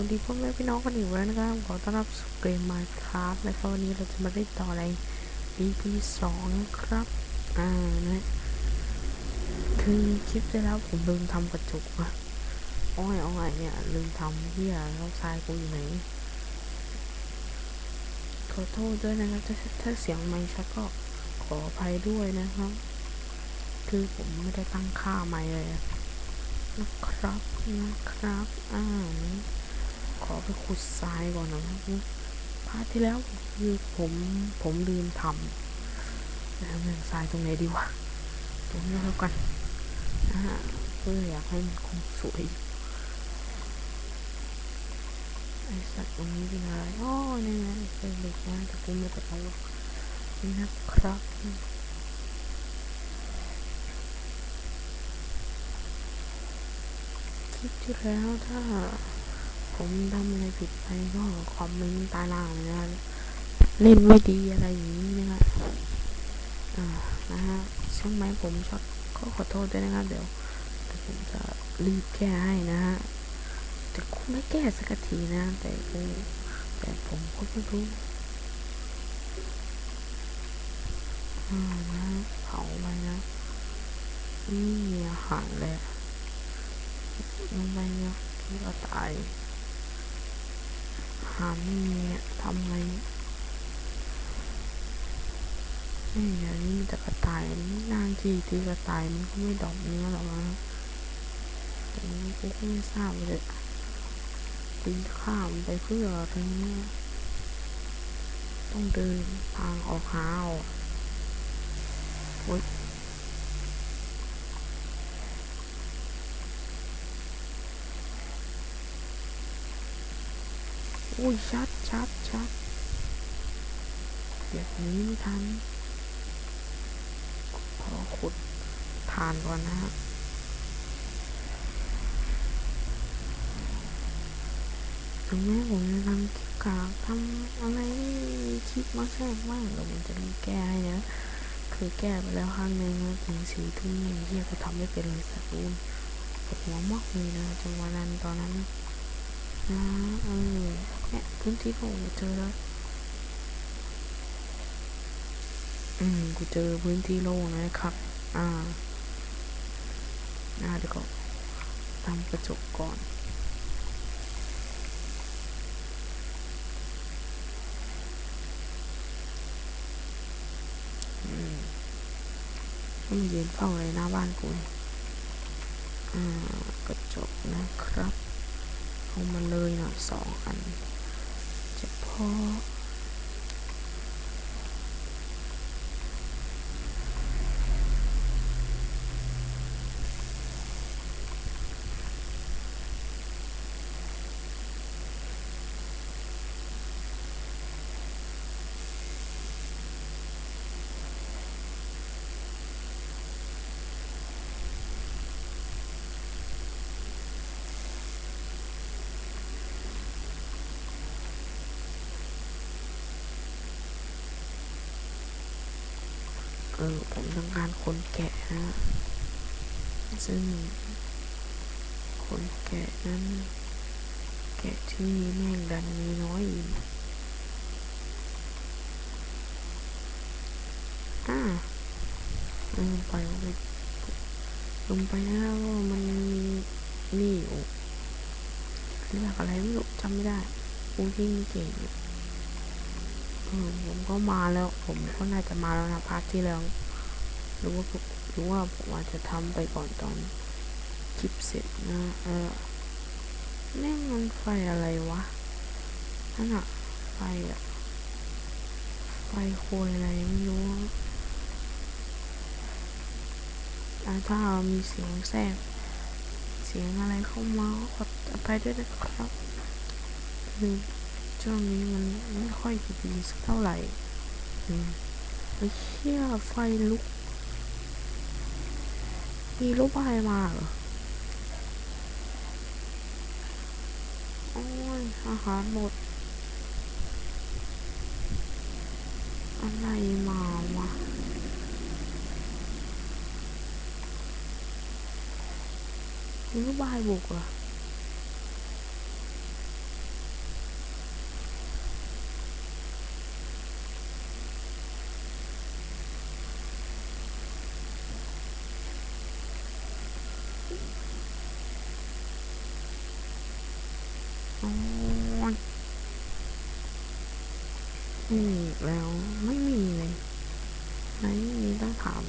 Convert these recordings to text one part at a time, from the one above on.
วัสดีพ่อแม่พี่น้องกันอีกแล้วนะครับขอต้อนรับสู่เกม Minecraft นะครับวันนี้เราจะมาเล่นต่อใน EP สองครับ อ่านะคือคลิปที่แล้วผมลืมทำกระจกอะอ้อยอ้อยเนี่ยลืมทำเฮียแล้วทรายกูอยู่ไหนขอโทษด้วยนะครับถ้าถ้าเสียงไม่ชัดก็ขออภัยด้วยนะครับ คือผมไม่ได้ตั้งค่าไม่เลยนะครับนะครับ อ่านะ ขอไปขุดทรายก่อนนะพาร์ทที่แล้วคือผมผมลืมทำแล้วเมืองทรายตรงไหนดีวะตรงนี้แล้วกันนะฮะเพื่ออยากให้มันคงสวยไอสัตว์ตรงนี้เป็นอะไรอ๋อนี่ไงเป็นเหล็กนะแต่กูไม่ได้เอาหรอกนี่นะครับคลิปที่แล้วถ้า ผมทำอะไรผิดไปก็คอมเมนต์ตาล่างเลยนะเล่นไม่ดีอะไรอย่างนี้นะครับอ่านะฮะช่างไหมผมชอบก็ขอโทษด้วยนะครับ เดี๋ยวผมจะรีบแก้ให้นะฮะแต่กูไม่แก้สักทีนะ แต่กูแต่ผมก็ไม่รู้อ่านะเผาไปนะนี่อาหารเลยลงไปเนี่ยที่ก็ตาย หาไม่มีอะทำไงนี่เดี๋ยวนี้มีแต่กระต่ายนางทีตีกระต่ายมันก็ไม่ดอกเนื้อหรอกนะแต่นี้กูก็ไม่ทราบเลยปีนข้ามไปเพื่ออะไรเนี่ยต้องเดินทางออกหาออก อุ้ยชัดชัดชัดเดี๋ยวนี้ไม่ทันขอขุดฐานก่อนนะฮะถึงแม้ผมจะทำคลิปกากทำอะไรคลิปมาแทรกบ้างเดี๋ยวผมจะมีแก้ให้นะคือแก้ไปแล้วครั้งหนึ่งนะถึงสี่ทุ่มเฮียก็ทำไม่เป็นเลยสักรุ่นปวดหัวมากเลยนะจังหวะนั้นตอนนั้นนะเออ เนี่ยพื้นที่ของกูเจอแล้วอืมกูเจอพื้นที่โล่งนะครับ อ่าอ่าเดี๋ยวก็ทำกระจกก่อนอืมต้องยืนเฝ้าเลยหน้าบ้านกูอ่ากระจกนะครับ เอามาเลยหน่อยสองอัน จ เออผมต้องการคนแกะนะซึ่ง คนแกะนั้น แกะที่นี่แม่งดันมีน้อยอีกอ่าลงไปลงไปลงไปนะว่ามันมีนี่อยู่เรียกอะไรไม่รู้จำไม่ได้กูยิ่งเก่ง ผมก็มาแล้ว ผมก็น่าจะมาแล้วนะพาร์ทที่แล้วหรือว่าหรือว่าผมอาจจะทำไปก่อนตอนคลิปเสร็จนะเออแม่งมันไฟอะไรวะนั่นอะไฟอะไฟโคยอะไรไม่รู้อะถ้ามีเสียงแทรกเสียงอะไรเข้ามาขออภัยด้วยนะครับคือ ช่วงนี้มันไม่ค่อยดีสักเท่าไหร่อืมไอ้เชี่ยไฟลุก มีรูปไรมาเหรอโอ้ยอาหารหมด อะไรมาวะรูปบายบุกเหรอ ไม่มีอีกแล้วไม่มีเลยไหนมีต้องถาม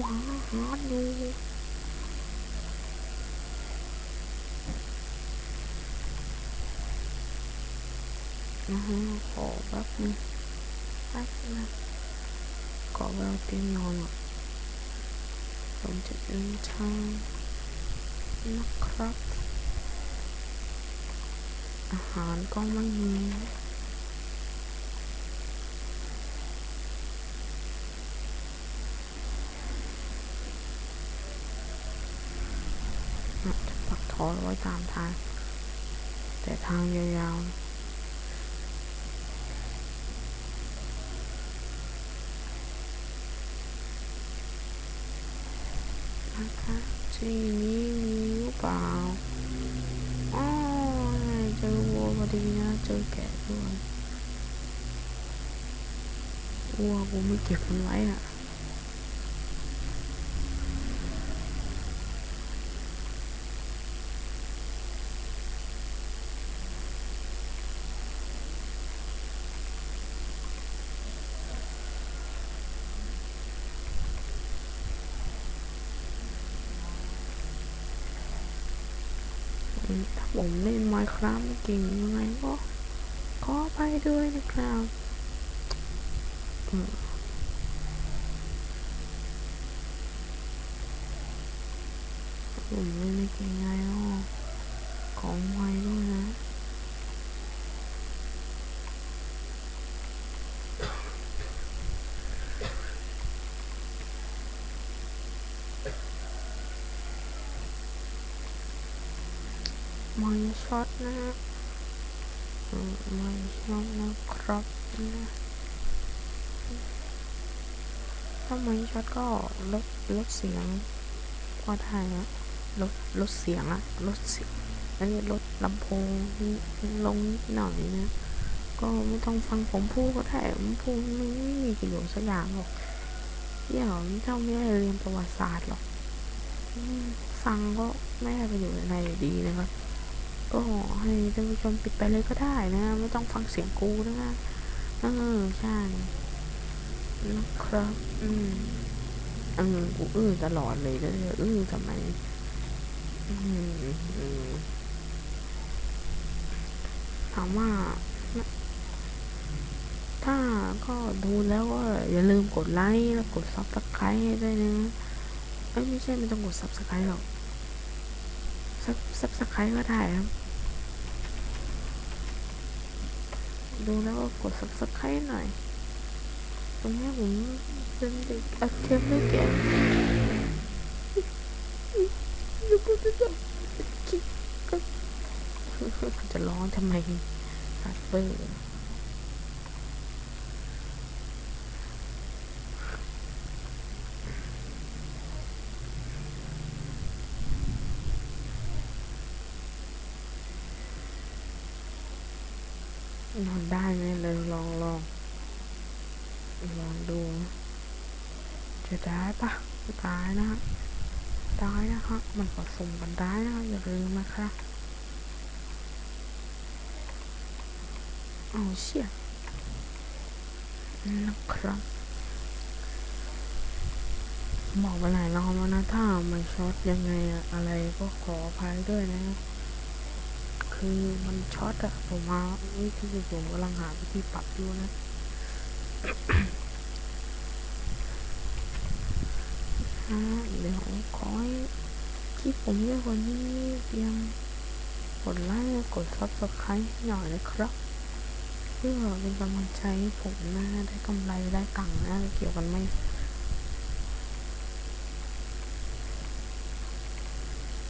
ว้าฮาดดูนะฮะขอแป๊บนึงแป๊บนึงขอเวลาเตรียมนอนอะผมจะเดินทางนะครับ อาหารก็ไม่มี นะจะปักทอไว้ตามทาง แต่ทางยาวๆนะคะที่นี้มีหรือเปล่าอ๋อเจอวัวพอดีนะเจอแกะด้วยวัวกูไม่เก็บมันไว้อะ ถ้าผมเล่นไมค์ครับไม่เก่งยังไงก็ขอไปด้วยนะครับผมเล่นไม่เก่งไงอ๋อของไวด้วยนะ ไม่ช็อตนะฮะมไม่ช็อตนะครับนะถ้าไม่ช็อตก็ลดลดเสียงก็ได้นะลดลดเสียงอะลดเสียงอันนี้ลดลำโพงลงนิดหน่อยนะก็ไม่ต้องฟังผมพูดก็ได้ผมพูดไม่มีประโยชน์สักอย่างหรอกเดี๋ยวเจ้าไม่ได้เรียนประวัติศาสตร์หรอกฟังก็ไม่ได้ประโยชน์อะไรดีนะครับ ก็ให้ท่านผู้ชมปิดไปเลยก็ได้นะ ไม่ต้องฟังเสียงกูนะคะเออใช่นะครับ อืมเออกูอื้อตลอดเลยเนี่ยอื้อทำไมอืมอืมถามว่า ถ้าก็ดูแล้วก็อย่าลืมกดไลค์แล้วกดซับสไครต์ด้วยนะเอ้ยไม่ใช่ไม่ต้องกดซับสไครต์หรอก ซับซับสไครต์ก็ได้ครับ ดูแล้วก็กดซับสไครต์หน่อย ตรงนี้ผมเป็นเด็กอัดเทปไม่แก่งแล้ก็จะแบบคิดก็จะร้องทำไมอัดเบอร์ นอนได้ไหมเลยลองลองลองดู จะได้ปะตายนะได้นะคะมันผสมกันได้นะอย่าลืมนะคะเอาเชี่ยนะครับบอกไปหลายรอบแล้วนะถ้ามันช็อตยังไงอะอะไรก็ขออภัยด้วยนะคืือมันช็อตอะผมมาวิธีผมกำลังหาวิธีปรับอยู่นะฮะเดี๋ยวขอให้คลิปผมเยอะกว่านี้เพียงกดไลค์กดซับสไครต์หน่อยนะครับ เพื่อเป็นกำลังใจให้ผมนะได้กำไรได้ตังค์นะเกี่ยวกันไหม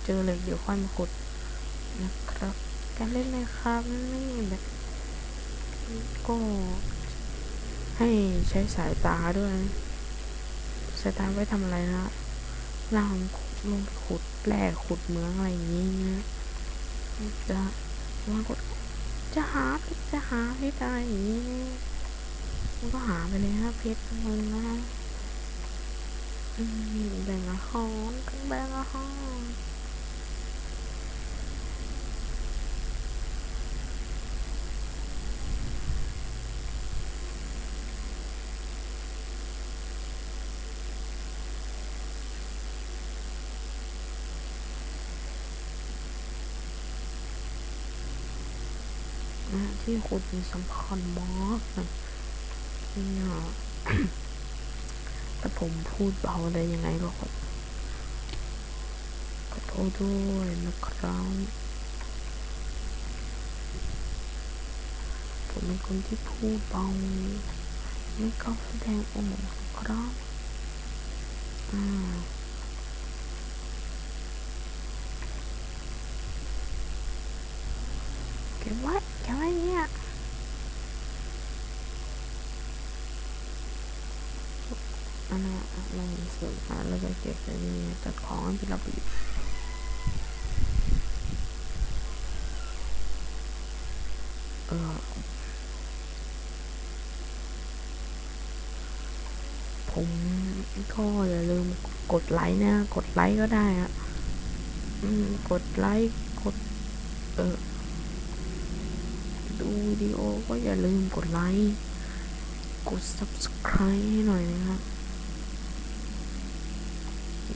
เจอเล็กเดี๋ยวค่อยมาขุดนะครับ การเล่นนะครับไม่แบบก็ให้ใช้สายตาด้วย สายตาไว้ทำอะไรนะล่างลงขุดแร่ขุดเหมืองอะไรอย่างนี้นะจะว่ากดจะหาเพชรจะหาเพชรอะไรอย่างนี้มันก็หาไปเลยฮะเพชรมึงนะแบ่งอาหารแบ่งอาหาร ที่คุณสำคัญมากนะเนี่ยแต่ผมพูดเบาได้ยังไงก็ขอขอโทษด้วยนะครับผมเป็นคนที่พูดเบาไม่กล้าแสดงออกครับอ่าเก็บไว้เก็บไว้เนี่ยอันนั้นอะลองเสริมหาแล้วก็ เก็บไว้นี่จัดของให้เป็นระเบียบเออผมก็อย่าลืมกดไลค์นะ กดไลค์ก็ได้อะอืมกดไลค์ กด เออ ดูวิดีโอก็อย่าลืมกดไลค์ กด subscribe ให้หน่อยนะครับ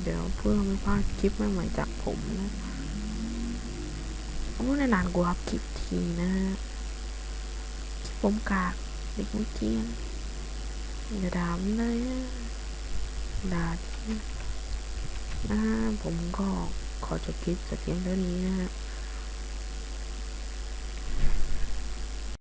เดี๋ยวเพื่อไม่พลาดคลิปใหม่ๆจากผมนะโอ้นานๆกูอัพคลิปทีนะฮะคลิปผมกากเด็กไม่เกียนอย่าด่าผมเลยนะด่าทีนะฮะผมก็ขอจบคลิปแต่เพียงเท่านี้นะฮะ